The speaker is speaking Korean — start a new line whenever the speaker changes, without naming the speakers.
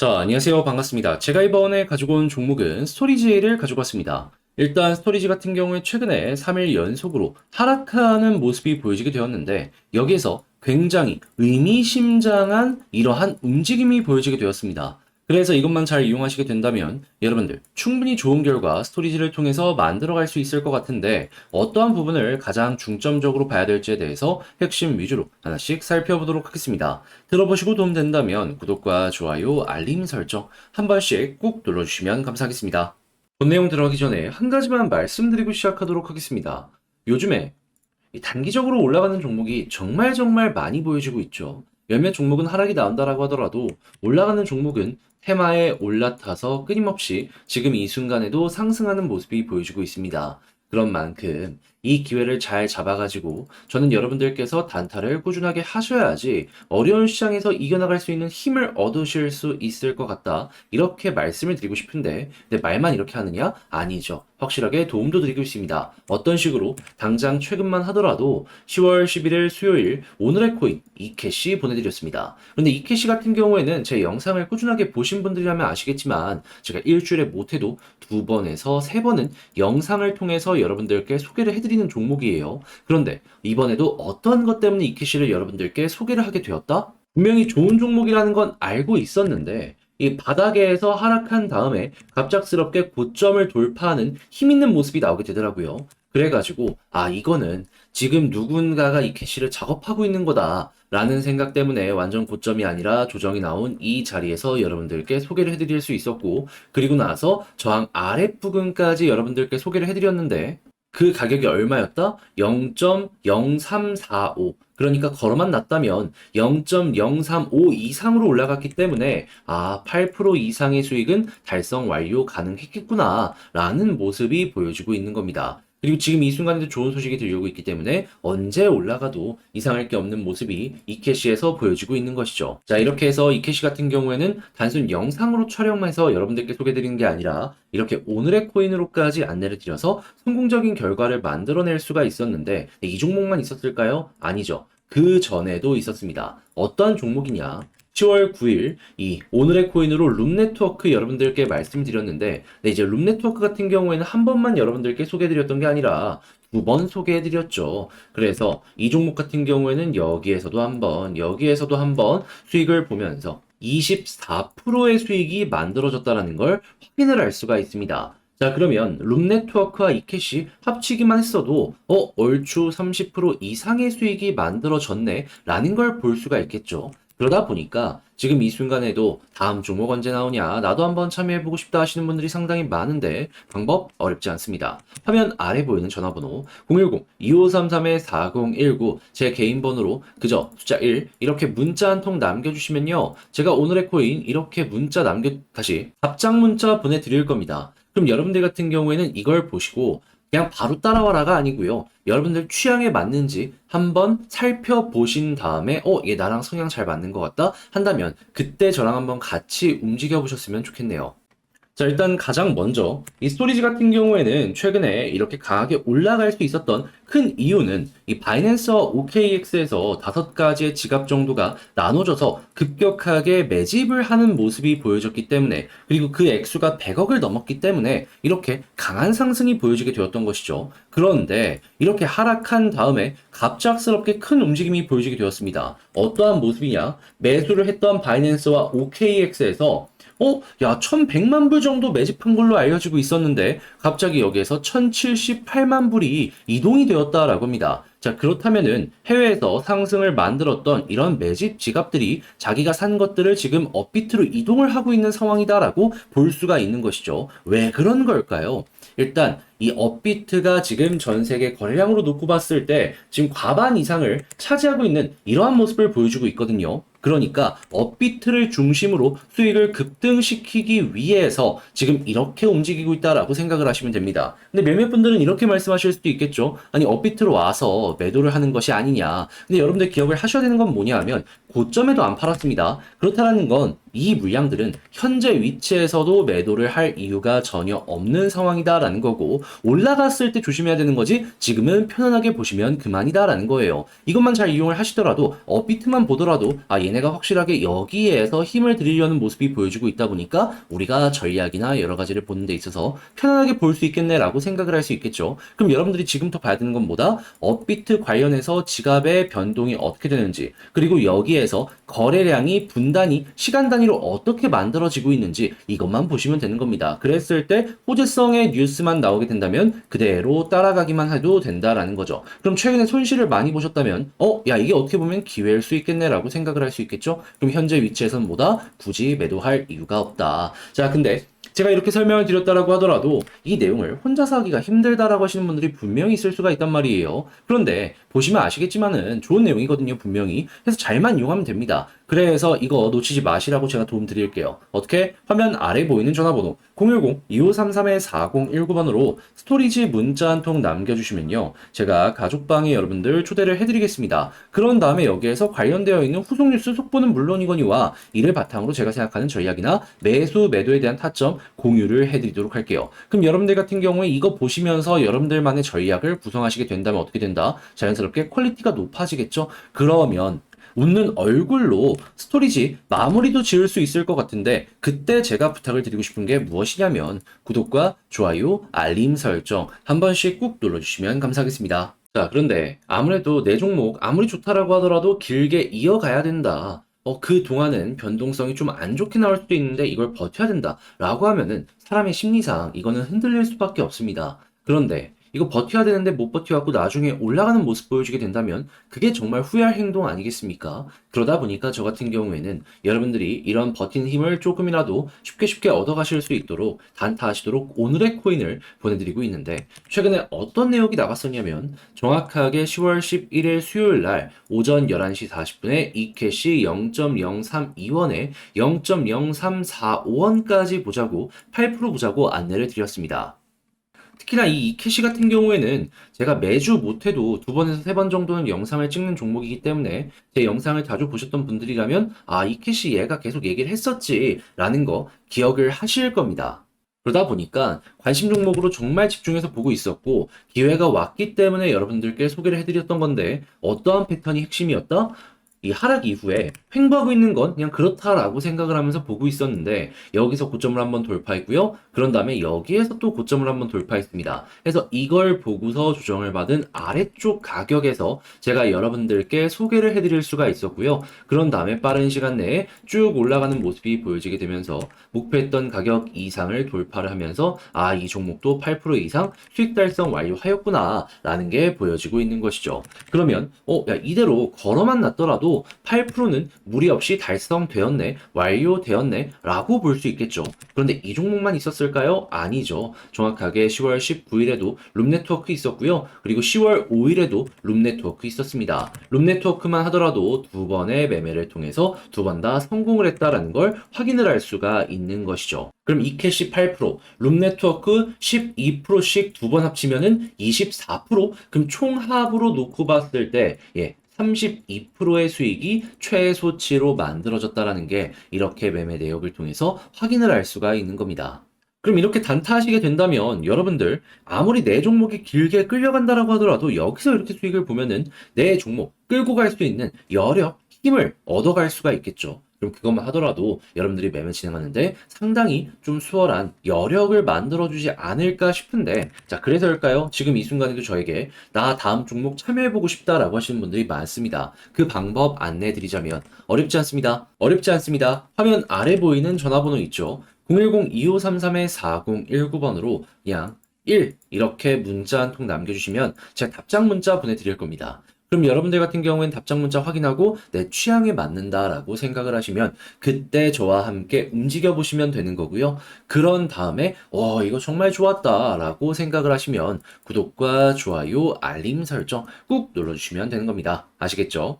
자, 안녕하세요. 반갑습니다. 제가 이번에 가지고 온 종목은 스토리지를 가지고 왔습니다. 일단 스토리지 같은 경우에 최근에 3일 연속으로 하락하는 모습이 보여지게 되었는데 여기에서 굉장히 의미심장한 이러한 움직임이 보여지게 되었습니다. 그래서 이것만 잘 이용하시게 된다면 여러분들 충분히 좋은 결과 스토리지를 통해서 만들어갈 수 있을 것 같은데 어떠한 부분을 가장 중점적으로 봐야 될지에 대해서 핵심 위주로 하나씩 살펴보도록 하겠습니다. 들어보시고 도움된다면 구독과 좋아요, 알림 설정 한 번씩 꼭 눌러주시면 감사하겠습니다. 본 내용 들어가기 전에 한 가지만 말씀드리고 시작하도록 하겠습니다. 요즘에 이 단기적으로 올라가는 종목이 정말 정말 많이 보여지고 있죠. 몇몇 종목은 하락이 나온다라고 하더라도 올라가는 종목은 테마에 올라타서 끊임없이 지금 이 순간에도 상승하는 모습이 보여지고 있습니다. 그런 만큼 이 기회를 잘 잡아가지고 저는 여러분들께서 단타를 꾸준하게 하셔야지 어려운 시장에서 이겨나갈 수 있는 힘을 얻으실 수 있을 것 같다. 이렇게 말씀을 드리고 싶은데, 근데 말만 이렇게 하느냐? 아니죠. 확실하게 도움도 드리고 있습니다. 어떤 식으로? 당장 최근만 하더라도 10월 11일 수요일 오늘의 코인 이캐시 보내드렸습니다. 그런데 이캐시 같은 경우에는 제 영상을 꾸준하게 보신 분들이라면 아시겠지만 제가 일주일에 못해도 두 번에서 세 번은 영상을 통해서 여러분들께 소개를 해드리는 종목이에요. 그런데 이번에도 어떤 것 때문에 이캐시를 여러분들께 소개를 하게 되었다? 분명히 좋은 종목이라는 건 알고 있었는데 이 바닥에서 하락한 다음에 갑작스럽게 고점을 돌파하는 힘 있는 모습이 나오게 되더라고요. 그래가지고 아 이거는 지금 누군가가 이 캐시를 작업하고 있는 거다 라는 생각 때문에 완전 고점이 아니라 조정이 나온 이 자리에서 여러분들께 소개를 해드릴 수 있었고 그리고 나서 저항 아랫부분까지 여러분들께 소개를 해드렸는데 그 가격이 얼마였다? 0.0345. 그러니까 걸어만 놨다면 0.035 이상으로 올라갔기 때문에 아, 8% 이상의 수익은 달성 완료 가능했겠구나 라는 모습이 보여지고 있는 겁니다. 그리고 지금 이 순간에도 좋은 소식이 들려오고 있기 때문에 언제 올라가도 이상할 게 없는 모습이 이캐시에서 보여지고 있는 것이죠. 자, 이렇게 해서 이캐시 같은 경우에는 단순 영상으로 촬영해서 여러분들께 소개드리는 게 아니라 이렇게 오늘의 코인으로까지 안내를 드려서 성공적인 결과를 만들어낼 수가 있었는데 이 종목만 있었을까요? 아니죠. 그 전에도 있었습니다. 어떠한 종목이냐? 10월 9일 이 오늘의 코인으로 룸 네트워크 여러분들께 말씀드렸는데 네, 이제 룸 네트워크 같은 경우에는 한 번만 여러분들께 소개해드렸던 게 아니라 두 번 소개해드렸죠. 그래서 이 종목 같은 경우에는 여기에서도 한 번, 여기에서도 한번 수익을 보면서 24%의 수익이 만들어졌다는 걸 확인을 할 수가 있습니다. 자, 그러면 룸 네트워크와 이캐시 합치기만 했어도 어, 얼추 30% 이상의 수익이 만들어졌네 라는 걸 볼 수가 있겠죠. 그러다 보니까 지금 이 순간에도 다음 종목 언제 나오냐 나도 한번 참여해보고 싶다 하시는 분들이 상당히 많은데 방법 어렵지 않습니다. 화면 아래 보이는 전화번호 010-2533-4019 제 개인 번호로 그저 숫자 1 이렇게 문자 한 통 남겨주시면요. 제가 오늘의 코인 이렇게 문자 남겨 다시 답장 문자 보내드릴 겁니다. 그럼 여러분들 같은 경우에는 이걸 보시고 그냥 바로 따라와라가 아니고요. 여러분들 취향에 맞는지 한번 살펴보신 다음에 어, 얘 나랑 성향 잘 맞는 것 같다 한다면 그때 저랑 한번 같이 움직여 보셨으면 좋겠네요. 자, 일단 가장 먼저 이 스토리지 같은 경우에는 최근에 이렇게 강하게 올라갈 수 있었던 큰 이유는 이 바이낸스와 OKX에서 다섯 가지의 지갑 정도가 나눠져서 급격하게 매집을 하는 모습이 보여졌기 때문에 그리고 그 액수가 100억을 넘었기 때문에 이렇게 강한 상승이 보여지게 되었던 것이죠. 그런데 이렇게 하락한 다음에 갑작스럽게 큰 움직임이 보여지게 되었습니다. 어떠한 모습이냐? 매수를 했던 바이낸스와 OKX에서 어? 야, 1100만 불 정도 매집한 걸로 알려지고 있었는데, 갑자기 여기에서 1078만 불이 이동이 되었다라고 합니다. 자, 그렇다면은 해외에서 상승을 만들었던 이런 매집 지갑들이 자기가 산 것들을 지금 업비트로 이동을 하고 있는 상황이다라고 볼 수가 있는 것이죠. 왜 그런 걸까요? 일단, 이 업비트가 지금 전 세계 거래량으로 놓고 봤을 때 지금 과반 이상을 차지하고 있는 이러한 모습을 보여주고 있거든요. 그러니까 업비트를 중심으로 수익을 급등시키기 위해서 지금 이렇게 움직이고 있다라고 생각을 하시면 됩니다. 근데 몇몇 분들은 이렇게 말씀하실 수도 있겠죠. 아니 업비트로 와서 매도를 하는 것이 아니냐. 근데 여러분들 기억을 하셔야 되는 건 뭐냐 하면 고점에도 안 팔았습니다. 그렇다는 건 이 물량들은 현재 위치에서도 매도를 할 이유가 전혀 없는 상황이다라는 거고 올라갔을 때 조심해야 되는 거지 지금은 편안하게 보시면 그만이다라는 거예요. 이것만 잘 이용을 하시더라도 업비트만 보더라도 아 얘네가 확실하게 여기에서 힘을 들이려는 모습이 보여지고 있다 보니까 우리가 전략이나 여러 가지를 보는 데 있어서 편안하게 볼 수 있겠네라고 생각을 할 수 있겠죠. 그럼 여러분들이 지금부터 봐야 되는 건 뭐다? 업비트 관련해서 지갑의 변동이 어떻게 되는지, 그리고 여기에서 거래량이 분 단위, 시간 단위로 어떻게 만들어지고 있는지 이것만 보시면 되는 겁니다. 그랬을 때 호재성의 뉴스만 나오게 된다면 그대로 따라가기만 해도 된다라는 거죠. 그럼 최근에 손실을 많이 보셨다면 어, 야 이게 어떻게 보면 기회일 수 있겠네라고 생각을 할 수 있겠죠. 그럼 현재 위치에선 뭐다? 굳이 매도할 이유가 없다. 자, 근데 제가 이렇게 설명을 드렸다라고 하더라도 이 내용을 혼자서 하기가 힘들다라고 하시는 분들이 분명히 있을 수가 있단 말이에요. 그런데 보시면 아시겠지만은 좋은 내용이거든요, 분명히. 그래서 잘만 이용하면 됩니다. 그래서 이거 놓치지 마시라고 제가 도움 드릴게요. 어떻게? 화면 아래 보이는 전화번호 010-2533-4019번으로 스토리지 문자 한 통 남겨주시면요. 제가 가족방에 여러분들 초대를 해드리겠습니다. 그런 다음에 여기에서 관련되어 있는 후속 뉴스 속보는 물론이거니와 이를 바탕으로 제가 생각하는 전략이나 매수, 매도에 대한 타점 공유를 해드리도록 할게요. 그럼 여러분들 같은 경우에 이거 보시면서 여러분들만의 전략을 구성하시게 된다면 어떻게 된다? 자연스럽게 퀄리티가 높아지겠죠? 그러면 웃는 얼굴로 스토리지 마무리도 지을 수 있을 것 같은데 그때 제가 부탁을 드리고 싶은 게 무엇이냐면 구독과 좋아요, 알림 설정 한 번씩 꾹 눌러주시면 감사하겠습니다. 자, 그런데 아무래도 내 종목 아무리 좋다라고 하더라도 길게 이어가야 된다. 어, 그 동안은 변동성이 좀 안 좋게 나올 수도 있는데 이걸 버텨야 된다. 라고 하면은 사람의 심리상 이거는 흔들릴 수밖에 없습니다. 그런데 이거 버텨야 되는데 못 버텨갖고 나중에 올라가는 모습 보여주게 된다면 그게 정말 후회할 행동 아니겠습니까? 그러다 보니까 저 같은 경우에는 여러분들이 이런 버틴 힘을 조금이라도 쉽게 쉽게 얻어가실 수 있도록 단타하시도록 오늘의 코인을 보내드리고 있는데 최근에 어떤 내용이 나갔었냐면 정확하게 10월 11일 수요일 날 오전 11시 40분에 이캐시 0.032원에 0.0345원까지 보자고 8% 보자고 안내를 드렸습니다. 특히나 이 이캐시 같은 경우에는 제가 매주 못해도 두 번에서 세 번 정도는 영상을 찍는 종목이기 때문에 제 영상을 자주 보셨던 분들이라면 아, 이캐시 얘가 계속 얘기를 했었지 라는 거 기억을 하실 겁니다. 그러다 보니까 관심 종목으로 정말 집중해서 보고 있었고 기회가 왔기 때문에 여러분들께 소개를 해드렸던 건데 어떠한 패턴이 핵심이었다? 이 하락 이후에 횡보하고 있는 건 그냥 그렇다라고 생각을 하면서 보고 있었는데 여기서 고점을 한번 돌파했고요. 그런 다음에 여기에서 또 고점을 한번 돌파했습니다. 그래서 이걸 보고서 조정을 받은 아래쪽 가격에서 제가 여러분들께 소개를 해드릴 수가 있었고요. 그런 다음에 빠른 시간 내에 쭉 올라가는 모습이 보여지게 되면서 목표했던 가격 이상을 돌파를 하면서 아, 이 종목도 8% 이상 수익 달성 완료하였구나 라는 게 보여지고 있는 것이죠. 그러면 어, 야, 이대로 걸어만 놨더라도 8%는 무리 없이 달성되었네, 완료되었네, 라고 볼 수 있겠죠. 그런데 이 종목만 있었을까요? 아니죠. 정확하게 10월 19일에도 룸네트워크 있었고요. 그리고 10월 5일에도 룸네트워크 있었습니다. 룸네트워크만 하더라도 두 번의 매매를 통해서 두 번 다 성공을 했다라는 걸 확인을 할 수가 있는 것이죠. 그럼 이캐시 8%, 룸네트워크 12%씩 두 번 합치면은 24%? 그럼 총합으로 놓고 봤을 때, 예, 32%의 수익이 최소치로 만들어졌다라는 게 이렇게 매매 내역을 통해서 확인을 할 수가 있는 겁니다. 그럼 이렇게 단타하시게 된다면 여러분들 아무리 내 종목이 길게 끌려간다라고 하더라도 여기서 이렇게 수익을 보면은 내 종목 끌고 갈 수 있는 여력, 힘을 얻어갈 수가 있겠죠. 그럼 그것만 하더라도 여러분들이 매매 진행하는데 상당히 좀 수월한 여력을 만들어주지 않을까 싶은데 자 그래서일까요? 지금 이 순간에도 저에게 나 다음 종목 참여해보고 싶다라고 하시는 분들이 많습니다. 그 방법 안내해드리자면 어렵지 않습니다. 어렵지 않습니다. 화면 아래 보이는 전화번호 있죠? 010-2533-4019번으로 그냥 1 이렇게 문자 한 통 남겨주시면 제가 답장 문자 보내드릴 겁니다. 그럼 여러분들 같은 경우엔 답장 문자 확인하고 내 취향에 맞는다라고 생각을 하시면 그때 저와 함께 움직여 보시면 되는 거고요. 그런 다음에 어 이거 정말 좋았다라고 생각을 하시면 구독과 좋아요, 알림 설정 꾹 눌러주시면 되는 겁니다. 아시겠죠?